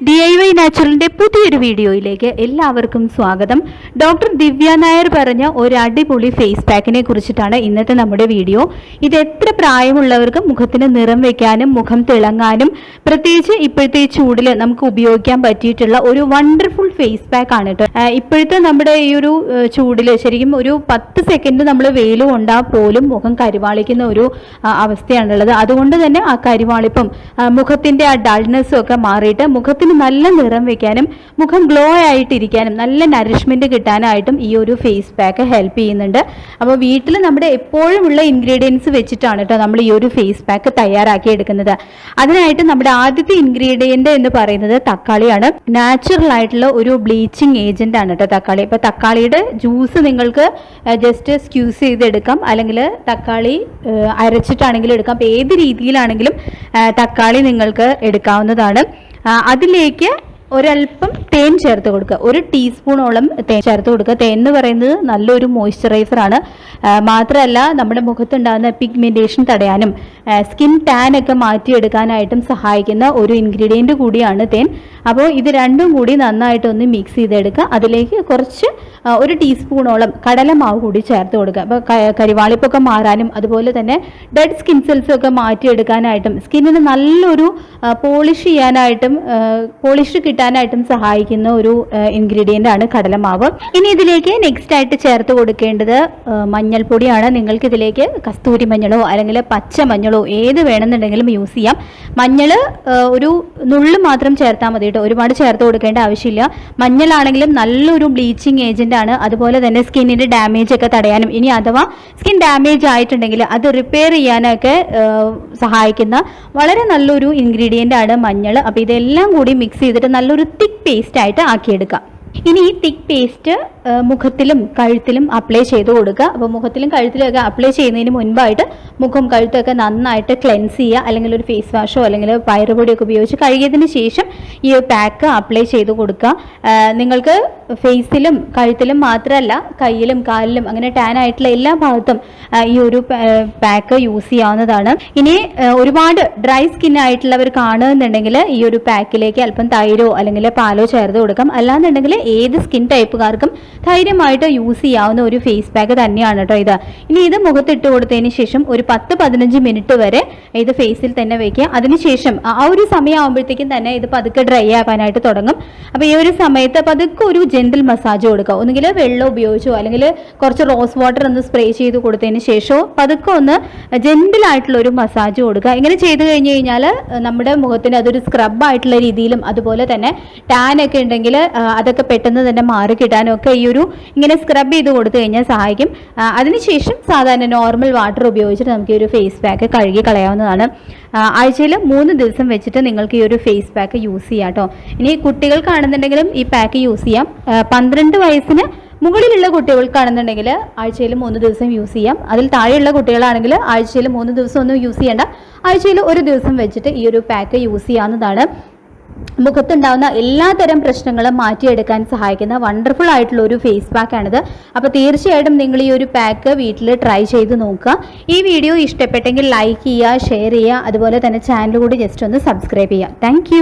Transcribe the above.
D A. I നാച്ചുറലിന്റെ പുതിയൊരു വീഡിയോയിലേക്ക് എല്ലാവർക്കും സ്വാഗതം. ഡോക്ടർ ദിവ്യ നായർ പറഞ്ഞ ഒരു അടിപൊളി ഫേസ് പാക്കിനെ കുറിച്ചിട്ടാണ് ഇന്നത്തെ നമ്മുടെ വീഡിയോ. ഇത് എത്ര പ്രായമുള്ളവർക്കും മുഖത്തിന് നിറം വെക്കാനും മുഖം തിളങ്ങാനും പ്രത്യേകിച്ച് ഇപ്പോഴത്തെ ചൂടിൽ നമുക്ക് ഉപയോഗിക്കാൻ പറ്റിയിട്ടുള്ള ഒരു വണ്ടർഫുൾ ഫേസ് പാക്ക് ആണ് കേട്ടോ ഇപ്പോഴത്തെ നമ്മുടെ ഈ ഒരു ചൂടിൽ ശരിക്കും ഒരു പത്ത് സെക്കൻഡ് നമ്മൾ വെയിൽ കൊണ്ടാൽ പോലും മുഖം കരിവാളിക്കുന്ന ഒരു അവസ്ഥയാണുള്ളത്. അതുകൊണ്ട് തന്നെ ആ കരിവാളിപ്പം മുഖത്തിന്റെ ആ ഡൾനെസ്സും ഒക്കെ മാറിയിട്ട് മുഖത്തിന് നല്ല നിറം വെക്കാനും മുഖം ഗ്ലോ ആയിട്ടിരിക്കാനും നല്ല നറിഷ്മെന്റ് കിട്ടാനായിട്ടും ഈ ഒരു ഫേസ് പാക്ക് ഹെൽപ്പ് ചെയ്യുന്നുണ്ട്. അപ്പോൾ വീട്ടിൽ നമ്മുടെ എപ്പോഴും ഉള്ള ഇൻഗ്രീഡിയൻസ് വെച്ചിട്ടാണ് കേട്ടോ നമ്മൾ ഈ ഒരു ഫേസ് പാക്ക് തയ്യാറാക്കി എടുക്കുന്നത്. അതിനായിട്ട് നമ്മുടെ ആദ്യത്തെ ഇൻഗ്രീഡിയന്റ് എന്ന് പറയുന്നത് തക്കാളിയാണ്. നാച്ചുറൽ ആയിട്ടുള്ള ഒരു ബ്ലീച്ചിങ് ഏജന്റ് ആണ് കേട്ടോ തക്കാളി. ഇപ്പോൾ തക്കാളിയുടെ ജ്യൂസ് നിങ്ങൾക്ക് ജസ്റ്റ് സ്ക്യൂസ് ചെയ്തെടുക്കാം. അല്ലെങ്കിൽ തക്കാളി അരച്ചിട്ടാണെങ്കിലും എടുക്കാം. അപ്പോൾ ഏത് രീതിയിലാണെങ്കിലും തക്കാളി നിങ്ങൾക്ക് എടുക്കാവുന്നതാണ്. അതിലേക്ക് ഒരല്പം തേൻ ചേർത്ത് കൊടുക്കുക. ഒരു ടീസ്പൂണോളം തേൻ ചേർത്ത് കൊടുക്കുക. തേൻ എന്ന് പറയുന്നത് നല്ലൊരു മോയ്സ്ചറൈസർ ആണ്. മാത്രമല്ല നമ്മുടെ മുഖത്തുണ്ടാകുന്ന പിഗ്മെന്റേഷൻ തടയാനും സ്കിൻ ടാൻ ഒക്കെ മാറ്റിയെടുക്കാനായിട്ടും സഹായിക്കുന്ന ഒരു ഇൻഗ്രീഡിയന്റ് കൂടിയാണ് തേൻ. അപ്പോൾ ഇത് രണ്ടും കൂടി നന്നായിട്ടൊന്ന് മിക്സ് ചെയ്തെടുക്കുക. അതിലേക്ക് കുറച്ച് ഒരു ടീസ്പൂണോളം കടലമാവ് കൂടി ചേർത്ത് കൊടുക്കുക. അപ്പോൾ കരിവാളിപ്പൊക്കെ മാറാനും അതുപോലെ തന്നെ ഡെഡ് സ്കിൻ സെൽസ് ഒക്കെ മാറ്റിയെടുക്കാനായിട്ടും സ്കിന്നിന് നല്ലൊരു പോളിഷ് ചെയ്യാനായിട്ടും പോളിഷ് കിട്ടാനായിട്ടും സഹായിക്കുന്ന ഒരു ഇൻഗ്രീഡിയന്റ് ആണ് കടലമാവ്. ഇനി ഇതിലേക്ക് നെക്സ്റ്റ് ആയിട്ട് ചേർത്ത് കൊടുക്കേണ്ടത് മഞ്ഞൾപ്പൊടിയാണ്. നിങ്ങൾക്ക് ഇതിലേക്ക് കസ്തൂരി മഞ്ഞളോ അല്ലെങ്കിൽ പച്ച മഞ്ഞളോ ഏത് വേണമെന്നുണ്ടെങ്കിലും യൂസ് ചെയ്യാം. മഞ്ഞൾ ഒരു നുള്ളു മാത്രം ചേർത്താൽ മതി കേട്ടോ. ഒരുപാട് ചേർത്ത് കൊടുക്കേണ്ട ആവശ്യമില്ല. മഞ്ഞളാണെങ്കിലും നല്ലൊരു ബ്ലീച്ചിങ് ഏജന്റ് ആണ്. അതുപോലെ തന്നെ സ്കിന്നിന്റെ ഡാമേജ് ഒക്കെ തടയാനും. ഇനി അഥവാ സ്കിൻ ഡാമേജ് ആയിട്ടുണ്ടെങ്കിൽ അത് റിപ്പയർ ചെയ്യാനൊക്കെ സഹായിക്കുന്ന വളരെ നല്ലൊരു ഇൻഗ്രീഡിയന്റ് ആണ് മഞ്ഞൾ അപ്പോൾ ഇതെല്ലാം കൂടി മിക്സ് ചെയ്തിട്ട് നല്ലൊരു തിക്ക് പേസ്റ്റ് ആയിട്ട് ആക്കിയെടുക്കാം. ഇനി ഈ തിക്ക് പേസ്റ്റ് മുഖത്തിലും കഴുത്തിലും അപ്ലൈ ചെയ്ത് കൊടുക്കുക. അപ്പോൾ മുഖത്തിലും കഴുത്തിലും ഒക്കെ അപ്ലൈ ചെയ്യുന്നതിന് മുൻപായിട്ട് മുഖം കഴുത്തൊക്കെ നന്നായിട്ട് ക്ലെൻസ് ചെയ്യുക. അല്ലെങ്കിൽ ഒരു ഫേസ് വാഷോ അല്ലെങ്കിൽ പയറുപൊടിയൊക്കെ ഉപയോഗിച്ച് കഴുകിയതിന് ശേഷം ഈ പാക്ക് അപ്ലൈ ചെയ്ത് കൊടുക്കുക. നിങ്ങൾക്ക് ഫേസിലും കഴുത്തിലും മാത്രമല്ല കയ്യിലും കാലിലും അങ്ങനെ ടാൻ ആയിട്ടുള്ള എല്ലാ ഭാഗത്തും ഈ ഒരു പാക്ക് യൂസ് ചെയ്യാവുന്നതാണ്. ഇനി ഒരുപാട് ഡ്രൈ സ്കിൻ ആയിട്ടുള്ളവർ കാണുന്നുണ്ടെങ്കിൽ ഈ ഒരു പാക്കിലേക്ക് അല്പം തൈരോ അല്ലെങ്കിൽ പാലോ ചേർത്ത് കൊടുക്കാം. അല്ലാന്നുണ്ടെങ്കിൽ ഏത് സ്കിൻ ടൈപ്പുകാർക്കും ധൈര്യമായിട്ട് യൂസ് ചെയ്യാവുന്ന ഒരു ഫേസ് പാക്ക് തന്നെയാണ് കേട്ടോ ഇത്. ഇനി ഇത് മുഖത്തിട്ട് കൊടുത്തതിന് ശേഷം ഒരു പത്ത് പതിനഞ്ച് മിനിറ്റ് വരെ ഇത് ഫേസിൽ തന്നെ വെക്കുക അതിനുശേഷം ആ ഒരു സമയമാകുമ്പോഴത്തേക്കും തന്നെ ഇത് പതുക്കെ ഡ്രൈ ആവാനായിട്ട് തുടങ്ങും. അപ്പോൾ ഈ ഒരു സമയത്ത് പതുക്കെ ഒരു ജെന്റിൽ മസാജ് കൊടുക്കുക. ഒന്നുകിൽ വെള്ളം ഉപയോഗിച്ചോ അല്ലെങ്കിൽ കുറച്ച് റോസ് വാട്ടർ ഒന്ന് സ്പ്രേ ചെയ്ത് കൊടുത്തതിന് ശേഷമോ പതുക്കെ ഒന്ന് ജെന്റിൽ ആയിട്ടുള്ള ഒരു മസാജ് കൊടുക്കുക. ഇങ്ങനെ ചെയ്ത് കഴിഞ്ഞ് കഴിഞ്ഞാൽ നമ്മുടെ മുഖത്തിന് അതൊരു സ്ക്രബ് ആയിട്ടുള്ള രീതിയിലും അതുപോലെ തന്നെ ടാൻ ഒക്കെ ഉണ്ടെങ്കിൽ അതൊക്കെ പെട്ടെന്ന് തന്നെ മാറി കിട്ടാനും ഒക്കെ ഈ ഒരു ഇങ്ങനെ സ്ക്രബ് ചെയ്ത് കൊടുത്തു കഴിഞ്ഞാൽ സഹായിക്കും. അതിനുശേഷം സാധാരണ നോർമൽ വാട്ടർ ഉപയോഗിച്ചിട്ട് നമുക്ക് ഈ ഒരു ഫേസ് പാക്ക് കഴുകി കളയാവുന്നതാണ്. ആഴ്ചയിൽ മൂന്ന് ദിവസം വെച്ചിട്ട് നിങ്ങൾക്ക് ഈ ഒരു ഫേസ് പാക്ക് യൂസ് ചെയ്യാം കേട്ടോ ഇനി കുട്ടികൾക്കാണെന്നുണ്ടെങ്കിലും ഈ പാക്ക് യൂസ് ചെയ്യാം. പന്ത്രണ്ട് വയസ്സിന് മുകളിലുള്ള കുട്ടികൾക്കാണെന്നുണ്ടെങ്കിൽ ആഴ്ചയിൽ മൂന്ന് ദിവസം യൂസ് ചെയ്യാം. അതിൽ താഴെയുള്ള കുട്ടികളാണെങ്കിൽ ആഴ്ചയിൽ മൂന്ന് ദിവസം ഒന്നും യൂസ് ചെയ്യേണ്ട. ആഴ്ചയിൽ ഒരു ദിവസം വെച്ചിട്ട് ഈ ഒരു പാക്ക് യൂസ് ചെയ്യാവുന്നതാണ്. മുഖത്തുണ്ടാവുന്ന എല്ലാതരം പ്രശ്നങ്ങളും മാറ്റിയെടുക്കാൻ സഹായിക്കുന്ന വണ്ടർഫുൾ ആയിട്ടുള്ള ഒരു ഫേസ് പാക്ക് ആണിത്. അപ്പോൾ തീർച്ചയായിട്ടും നിങ്ങൾ ഈ ഒരു പാക്ക് വീട്ടിൽ ട്രൈ ചെയ്ത് നോക്കുക. ഈ വീഡിയോ ഇഷ്ടപ്പെട്ടെങ്കിൽ ലൈക്ക് ചെയ്യുക ഷെയർ ചെയ്യുക. അതുപോലെ തന്നെ ചാനൽ കൂടി ജസ്റ്റ് ഒന്ന് സബ്സ്ക്രൈബ് ചെയ്യുക. താങ്ക്